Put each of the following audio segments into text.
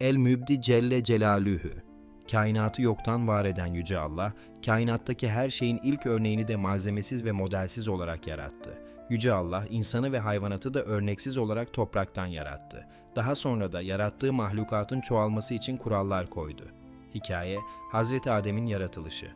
El Mübdi Celle Celalühü Kainatı yoktan var eden Yüce Allah, kainattaki her şeyin ilk örneğini de malzemesiz ve modelsiz olarak yarattı. Yüce Allah, insanı ve hayvanatı da örneksiz olarak topraktan yarattı. Daha sonra da yarattığı mahlukatın çoğalması için kurallar koydu. Hikaye, Hazreti Adem'in yaratılışı.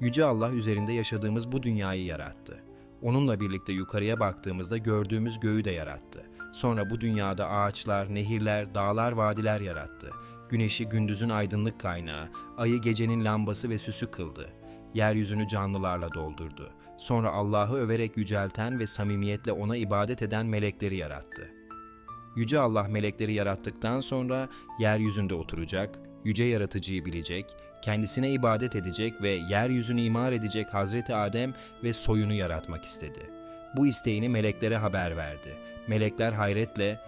Yüce Allah üzerinde yaşadığımız bu dünyayı yarattı. Onunla birlikte yukarıya baktığımızda gördüğümüz göğü de yarattı. Sonra bu dünyada ağaçlar, nehirler, dağlar, vadiler yarattı. Güneşi gündüzün aydınlık kaynağı, ayı gecenin lambası ve süsü kıldı. Yeryüzünü canlılarla doldurdu. Sonra Allah'ı överek yücelten ve samimiyetle ona ibadet eden melekleri yarattı. Yüce Allah melekleri yarattıktan sonra yeryüzünde oturacak, yüce yaratıcıyı bilecek, kendisine ibadet edecek ve yeryüzünü imar edecek Hazreti Adem ve soyunu yaratmak istedi. Bu isteğini meleklere haber verdi. Melekler hayretle,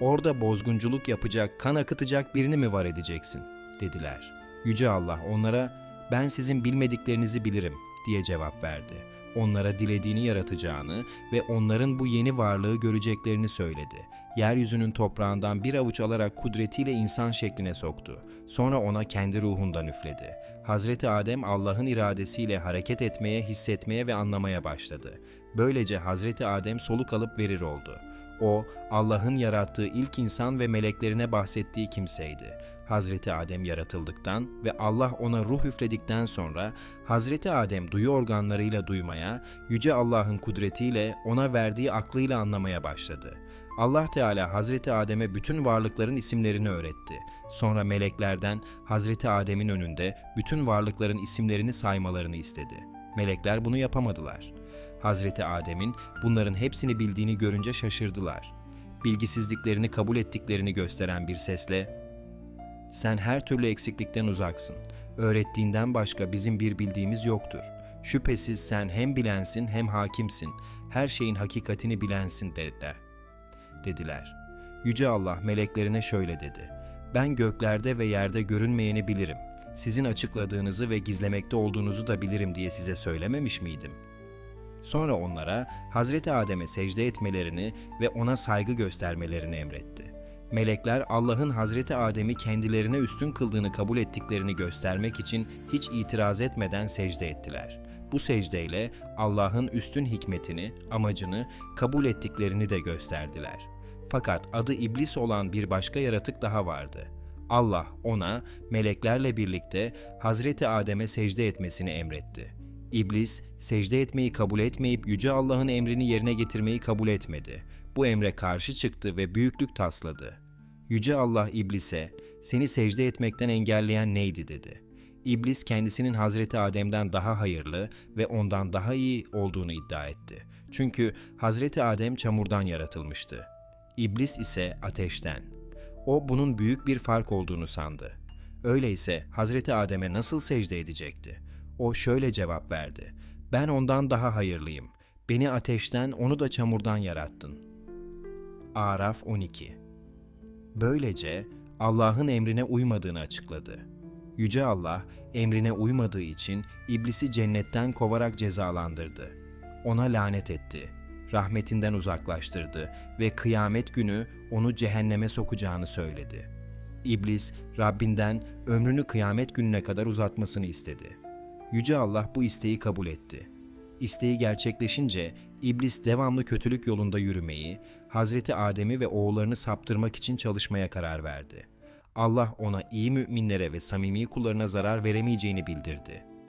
orada bozgunculuk yapacak, kan akıtacak birini mi var edeceksin? dediler. Yüce Allah onlara, ben sizin bilmediklerinizi bilirim diye cevap verdi. Onlara dilediğini yaratacağını ve onların bu yeni varlığı göreceklerini söyledi. Yeryüzünün toprağından bir avuç alarak kudretiyle insan şekline soktu. Sonra ona kendi ruhundan üfledi. Hazreti Adem Allah'ın iradesiyle hareket etmeye, hissetmeye ve anlamaya başladı. Böylece Hazreti Adem soluk alıp verir oldu. O, Allah'ın yarattığı ilk insan ve meleklerine bahsettiği kimseydi. Hazreti Adem yaratıldıktan ve Allah ona ruh üfledikten sonra Hazreti Adem duyu organlarıyla duymaya, yüce Allah'ın kudretiyle ona verdiği aklıyla anlamaya başladı. Allah Teala Hazreti Adem'e bütün varlıkların isimlerini öğretti. Sonra meleklerden Hazreti Adem'in önünde bütün varlıkların isimlerini saymalarını istedi. Melekler bunu yapamadılar. Hazreti Adem'in bunların hepsini bildiğini görünce şaşırdılar. Bilgisizliklerini kabul ettiklerini gösteren bir sesle sen her türlü eksiklikten uzaksın. Öğrettiğinden başka bizim bir bildiğimiz yoktur. Şüphesiz sen hem bilensin hem hakimsin. Her şeyin hakikatini bilensin dediler. Dediler. Yüce Allah meleklerine şöyle dedi. Ben göklerde ve yerde görünmeyeni bilirim. Sizin açıkladığınızı ve gizlemekte olduğunuzu da bilirim diye size söylememiş miydim?'' Sonra onlara Hazreti Adem'e secde etmelerini ve ona saygı göstermelerini emretti. Melekler Allah'ın Hazreti Adem'i kendilerine üstün kıldığını kabul ettiklerini göstermek için hiç itiraz etmeden secde ettiler. Bu secdeyle Allah'ın üstün hikmetini, amacını kabul ettiklerini de gösterdiler. Fakat adı iblis olan bir başka yaratık daha vardı. Allah ona meleklerle birlikte Hazreti Adem'e secde etmesini emretti. İblis, secde etmeyi kabul etmeyip Yüce Allah'ın emrini yerine getirmeyi kabul etmedi. Bu emre karşı çıktı ve büyüklük tasladı. Yüce Allah İblis'e, seni secde etmekten engelleyen neydi dedi. İblis kendisinin Hazreti Adem'den daha hayırlı ve ondan daha iyi olduğunu iddia etti. Çünkü Hazreti Adem çamurdan yaratılmıştı. İblis ise ateşten. O bunun büyük bir fark olduğunu sandı. Öyleyse Hazreti Adem'e nasıl secde edecekti?'' O şöyle cevap verdi. Ben ondan daha hayırlıyım. Beni ateşten, onu da çamurdan yarattın. Araf 12 Böylece Allah'ın emrine uymadığını açıkladı. Yüce Allah emrine uymadığı için iblisi cennetten kovarak cezalandırdı. Ona lanet etti. Rahmetinden uzaklaştırdı ve kıyamet günü onu cehenneme sokacağını söyledi. İblis Rabbinden ömrünü kıyamet gününe kadar uzatmasını istedi. Yüce Allah bu isteği kabul etti. İsteği gerçekleşince iblis devamlı kötülük yolunda yürümeyi, Hazreti Adem'i ve oğullarını saptırmak için çalışmaya karar verdi. Allah ona iyi müminlere ve samimi kullarına zarar veremeyeceğini bildirdi.